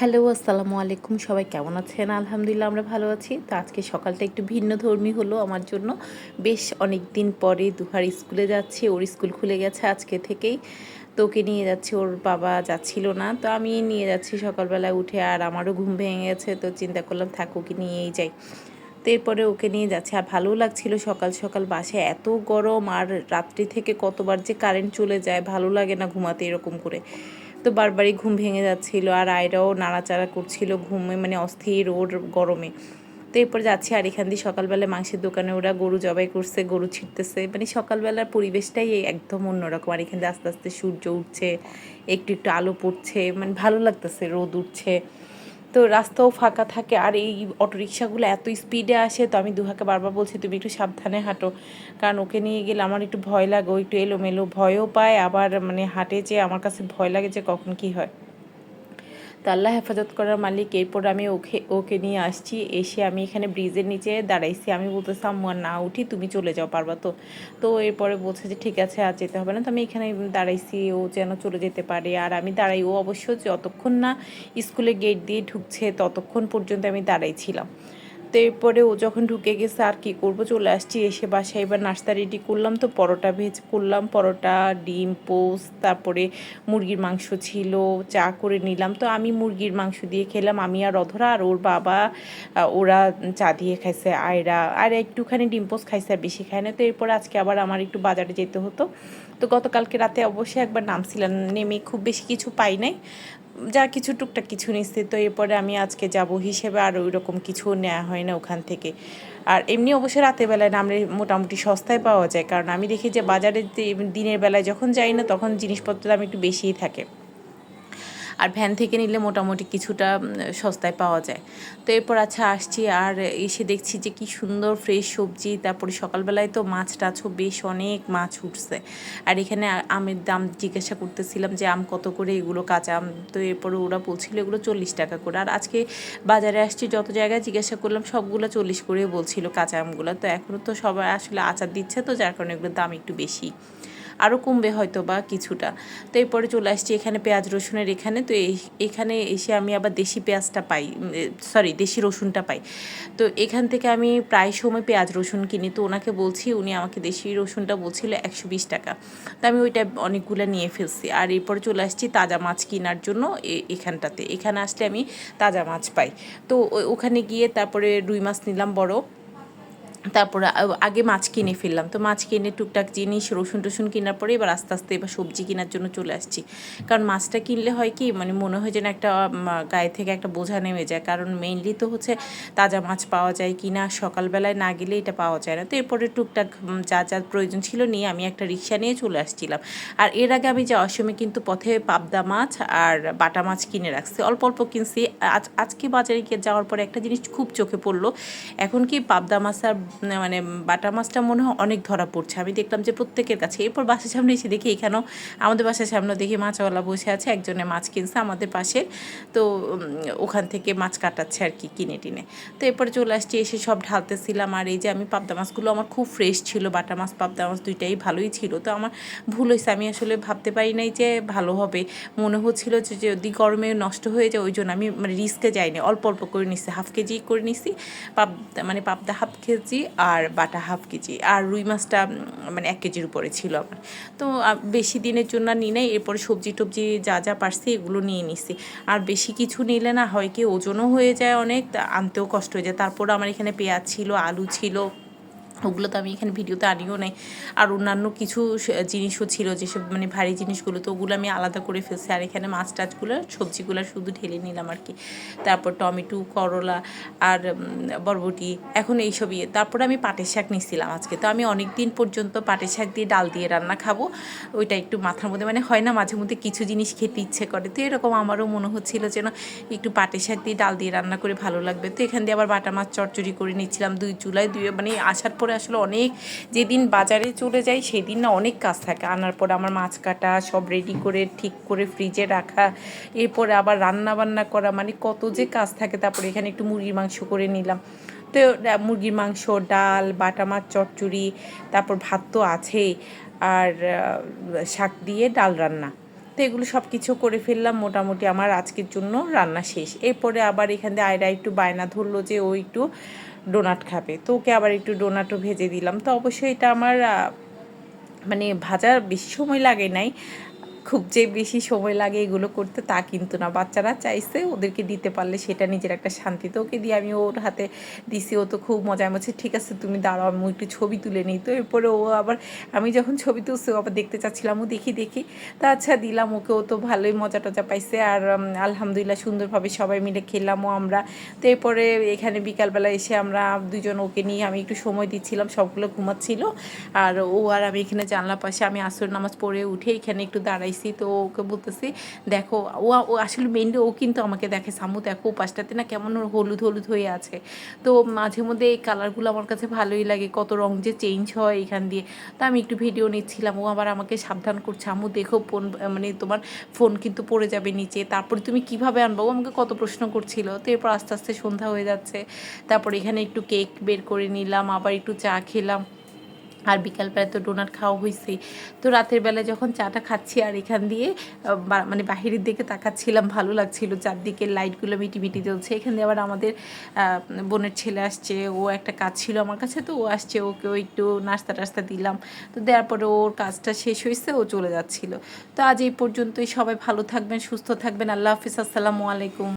Hello, আসসালামু আলাইকুম। সবাই কেমন আছেন? আলহামদুলিল্লাহ, আমরা ভালো আছি। তো আজকে সকালটা একটু ভিন্ন ধর্মী হলো আমার জন্য। বেশ অনেক দিন পরে দুহার স্কুলে যাচ্ছে, ওর স্কুল খুলে গেছে আজকে থেকেই। তো ওকে নিয়ে যাচ্ছে, ওর বাবা যাচ্ছিল না। তো আমি নিয়ে যাচ্ছি সকালবেলায় উঠে, আর আমারও ঘুম ভেঙে গেছে। তো চিন্তা করলাম, থাক, ওকে নিয়েই যাই। তো এরপরে ওকে নিয়ে যাচ্ছে। আর ভালোও লাগছিল সকাল সকাল বাসে। এত গরম, আর রাত্রি থেকে কতবার যে কারেন্ট চলে যায়, ভালো লাগে না ঘুমাতে এরকম করে। তো বারবারই ঘুম ভেঙে যাচ্ছিল আর আয়রাও নাড়াচাড়া করছিল ঘুমে মানে অস্থির ওর গরমে। তো এরপর যাচ্ছি আর এখান দিয়ে সকালবেলা মাংসের দোকানে ওরা গরু জবাই করছে, গরু ছিটতেছে। মানে সকালবেলার পরিবেশটাই একদম অন্যরকম। আর এখান দিয়ে আস্তে আস্তে সূর্য উঠছে, একটু একটু আলো পড়ছে মানে ভালো লাগতেছে, রোদ উঠছে। তো রাস্তাও ফাঁকা থাকে আর এই অটোরিকশাগুলো এত স্পিডে আসে, তো আমি দুহাকে বারবার বলছি, তুমি একটু সাবধানে হাঁটো। কারণ ওকে নিয়ে গেলে আমার একটু ভয় লাগে, ও একটু এলোমেলো ভয়ও পায়, আবার মানে হাঁটে যে আমার কাছে ভয় লাগে যে কখন কি হয়। তো আল্লাহ হেফাজত করার মালিক, এরপর আমি ওকে ওকে নিয়ে আসছি। এসে আমি এখানে ব্রিজের নিচে দাঁড়াইছি। আমি বলতেছি, আম্মু না উঠি, তুমি চলে যাও, পারবা তো? তো এরপরে বলছে যে, ঠিক আছে, আর যেতে হবে না। তো আমি এখানে দাঁড়াইছি, ও যেন চলে যেতে পারে। আর আমি দাঁড়াই, ও অবশ্য যতক্ষণ না স্কুলে গেট দিয়ে ঢুকছে, ততক্ষণ পর্যন্ত আমি দাঁড়াইছিলাম তো এরপরে ও যখন ঢুকে গেছে, আর কি করব? চলে আসছি, এসে বাসায়। এবার নাস্তা রেডি করলাম তো, পরোটা ভেজ করলাম। পরোটা, ডিম পোস্ট তারপরে মুরগির মাংস ছিল, চা করে নিলাম। তো আমি মুরগির মাংস দিয়ে খেলাম। আমি আর অধরা আর ওর বাবা ওরা চা দিয়ে খাইছে, আয়রা। আর একটুখানি ডিম পোস্ট খাইছে আর বেশি খায় না। তো এরপর আজকে আবার আমার একটু বাজারে যেতে হতো। তো গতকালকে রাতে অবশ্যই একবার নামছিলাম। নেমে খুব বেশি কিছু পাই নাই। যা কিছু টুকটাক কিছু নিচ্ছে, তো এরপরে আমি আজকে যাব হিসেবে আর ওই রকম কিছু নেওয়া হয় না ওখান থেকে। আর এমনি অবশ্যই রাতেরবেলায় নামলে মোটামুটি সস্তায় পাওয়া যায়, কারণ আমি দেখি যে বাজারে দিনের বেলায় যখন যাই না, তখন জিনিসপত্রের দাম একটু বেশিই থাকে। আর ভ্যান থেকে নিলে মোটামুটি কিছুটা সস্তায় পাওয়া যায়। তো এরপর আচ্ছা আসছি আর এসে দেখছি যে কি সুন্দর ফ্রেশ সবজি, তারপরে সকালবেলায় তো মাছ টাছও বেশ অনেক মাছ উঠছে। আর এখানে আমের দাম জিজ্ঞাসা করতেছিলাম যে আম কত করে, এগুলো কাঁচা আম। তো এরপরে ওরা বলছিল এগুলো চল্লিশ টাকা করে। আর আজকে বাজারে আসছি যত জায়গায় জিজ্ঞাসা করলাম, সবগুলো চল্লিশ করে বলছিল কাঁচা আমগুলো। তো এখনও তো সবাই আসলে আচার দিচ্ছে তো, যার কারণে এগুলোর দাম একটু বেশি। আরও কমবে হয়তো বা কিছুটা। তো এরপরে চলে আসছি এখানে পেঁয়াজ রসুনের এখানে। তো এখানে এসে আমি আবার দেশি পেঁয়াজটা পাই সরি দেশি রসুনটা পাই। তো এখান থেকে আমি প্রায় সময় পেঁয়াজ রসুন কিনি। তো ওনাকে বলছি, উনি আমাকে দেশি রসুনটা বলছিল একশো বিশ টাকা। তো আমি ওইটা অনেকগুলো নিয়ে ফেলছি। আর এরপরে চলে আসছি তাজা মাছ কেনার জন্য এখানটাতে। এখানে আসলে আমি তাজা মাছ পাই। তো ওখানে গিয়ে তারপরে রুই মাছ নিলাম বড়। তারপরে আগে মাছ কিনে ফেললাম। তো মাছ কিনে টুকটাক জিনিস রসুন টসুন কেনার পরে এবার আস্তে আস্তে এবার সবজি কেনার জন্য চলে আসছি। কারণ মাছটা কিনলে হয় কি মানে মনে হয় যেন একটা গায়ে থেকে একটা বোঝা নেমে যায়। কারণ মেইনলি তো হচ্ছে তাজা মাছ পাওয়া যায় কি না সকালবেলায় না গেলে এটা পাওয়া যায় না। তো এরপরে টুকটাক যা যা প্রয়োজন ছিল নিয়ে আমি একটা রিক্সা নিয়ে চলে আসছিলাম। আর এর আগে আমি যাওয়ার সময় কিন্তু পথে পাবদা মাছ আর বাটা মাছ কিনে রাখছি, অল্প অল্প কিনছি। আজ, আজকে বাজারে গিয়ে যাওয়ার পরে একটা জিনিস খুব চোখে পড়ল। এখন কি পাবদা মাছ আর মানে বাটা মাছটা মনে হয় অনেক ধরা পড়ছে। আমি দেখলাম যে প্রত্যেকের কাছে। এরপর বাসার সামনে এসে দেখি এখানেও আমাদের বাসার সামনে দেখি মাছওয়ালা বসে আছে, একজনে মাছ কিনছে আমাদের পাশে। তো ওখান থেকে মাছ কাটাচ্ছে আর কি কিনে টিনে। তো এরপরে চলে আসছি, এসে সব ঢালতেছিলাম। আর এই যে আমি পাবদা মাছগুলো আমার খুব ফ্রেশ ছিল, বাটা মাছ, পাবদা মাছ দুইটাই ভালোই ছিল। তো আমার ভুল হয়েছে, আমি আসলে ভাবতে পারি নাই যে ভালো হবে। মনে হচ্ছিল যে যদি গরমে নষ্ট হয়ে যায়, ওই জন্য আমি মানে রিস্কে যাইনি। অল্প অল্প করে নিচ্ছি হাফ কেজি করে নিছি পাবদা মানে পাবদা হাফ কেজি আর বাটা হাফ কেজি। আর রুই মাছটা মানে এক কেজির উপরে ছিল আমার। তো বেশি দিনের জন্য নিই নাই, এরপরে সবজি টবজি যা যা পারছি এগুলো নিয়ে নিছি। আর বেশি কিছু নিলে না হয় কি, ওজনও হয়ে যায় অনেক আনতেও কষ্ট হয়ে যায়। তারপর আমার এখানে পেঁয়াজ ছিল, আলু ছিল ওগুলো তো আমি এখানে ভিডিওতে আনিও নাই। আর অন্যান্য কিছু জিনিসও ছিল যেসব মানে ভারী জিনিসগুলো, তো ওগুলো আমি আলাদা করে ফেলছি। আর এখানে মাছ টাছগুলো, সবজিগুলো শুধু ঢেলে নিলাম আর কি। তারপর টমেটো, করলা আর বরবটি, এখন এইসব ইয়ে তারপরে আমি পাটের শাক নিছিলাম আজকে। তো আমি অনেক দিন পর্যন্ত পাটের শাক দিয়ে ডাল দিয়ে রান্না খাব। ওইটা একটু মাথার মধ্যে মানে হয় না মাঝে মধ্যে কিছু জিনিস খেতে ইচ্ছে করে। তো এরকম আমারও মনে হচ্ছিল যেন একটু পাটের শাক দিয়ে ডাল দিয়ে রান্না করে ভালো লাগবে। তো এখান দিয়ে আবার বাটা মাছ চটচড়ি করে নিচ্ছিলাম দুই চুলায়। দুই মানে আসার পর করে আসলে অনেক যেদিন বাজারে চলে যাই সেদিন না অনেক কাজ থাকে। আনার পর আমার মাছ কাটা, সব রেডি করে, ঠিক করে ফ্রিজে রাখা, এরপরে আবার রান্না বান্না করা মানে কত যে কাজ থাকে তারপরে এখানে একটু মুরগির মাংস করে নিলাম। তো মুরগির মাংস, ডাল, বাটা মাছ, চচ্চড়ি, তারপর ভাত তো আছেই। আর শাক দিয়ে ডাল রান্না। তো এগুলো সব কিছু করে ফেললাম মোটামুটি আমার আজকের জন্য রান্না শেষ। এরপরে আবার এখান দিয়ে আয়রা একটু বায়না ধরলো যে ও একটু ডোনাট খাবে। তো ওকে আবার একটু ডোনাটও ভেজে দিলাম। তো অবশ্যই এটা আমার মানে ভাজার বেশি সময় লাগে নাই। খুব যে বেশি সময় লাগে এগুলো করতে তা কিন্তু না। বাচ্চারা চাইছে ওদেরকে দিতে পারলে সেটা নিজের একটা শান্তি তো ওকে দিয়ে আমি ওর হাতে দিছি, ও তো খুব মজায় বলছে, ঠিক আছে, তুমি দাঁড়াও, আমি একটু ছবি তুলে নিই। তো এরপরে ও আবার, আমি যখন ছবি তুলছি, ও আবার দেখতে চাচ্ছিলাম, ও দেখি দেখি। তা আচ্ছা দিলাম ওকে, ও তো ভালোই মজা টজা পাইছে আর আলহামদুলিল্লাহ সুন্দরভাবে সবাই মিলে খেলামও আমরা। তো এরপরে এখানে বিকালবেলা এসে আমরা দুজন ওকে নিয়ে আমি একটু সময় দিচ্ছিলাম, সবগুলো ঘুমাচ্ছিল। আর ও আর আমি এখানে জানলা পাশে, আমি আসর নামাজ পড়ে উঠে এখানে একটু দাঁড়াইছি। তো ওকে বলতেছি, দেখো, ও ও আসলে মেনলি ও কিন্তু আমাকে দেখে, সামু দেখো, ও পাশটাতে না কেমন ওর হলুদ হলুদ হয়ে আছে। তো মাঝে মধ্যে এই কালারগুলো আমার কাছে ভালোই লাগে, কত রং যে চেঞ্জ হয় এখান দিয়ে। তা আমি একটু ভিডিও নিচ্ছিলাম, ও আবার আমাকে সাবধান করছে আমু দেখো ফোন মানে তোমার ফোন কিন্তু পড়ে যাবে নিচে, তারপরে তুমি কীভাবে আনব? আমাকে কত প্রশ্ন করছিল, তো এরপর আস্তে আস্তে সন্ধ্যা হয়ে যাচ্ছে, তারপর এখানে একটু কেক বের করে নিলাম, আবার একটু চা খেলাম। আর বিকালবেলা তো ডোনাট খাওয়া হয়েছেই তো রাতের বেলা যখন চাটা খাচ্ছি আর এখান দিয়ে মানে বাহিরের দিকে তাকাচ্ছিলাম, ভালো লাগছিল। চারদিকে লাইটগুলো মিটি মিটি জ্বলছে। এখান দিয়ে আবার আমাদের বোনের ছেলে আসছে। ও একটা কাজ ছিল আমার কাছে, তো ও আসছে। ওকেও একটু নাস্তা টাস্তা দিলাম। তো দেওয়ার পরে ওর কাজটা শেষ হয়েছে ও চলে যাচ্ছিল। তো আজ এই পর্যন্তই। সবাই ভালো থাকবেন, সুস্থ থাকবেন। আল্লাহ হাফিজ। আসসালামু আলাইকুম।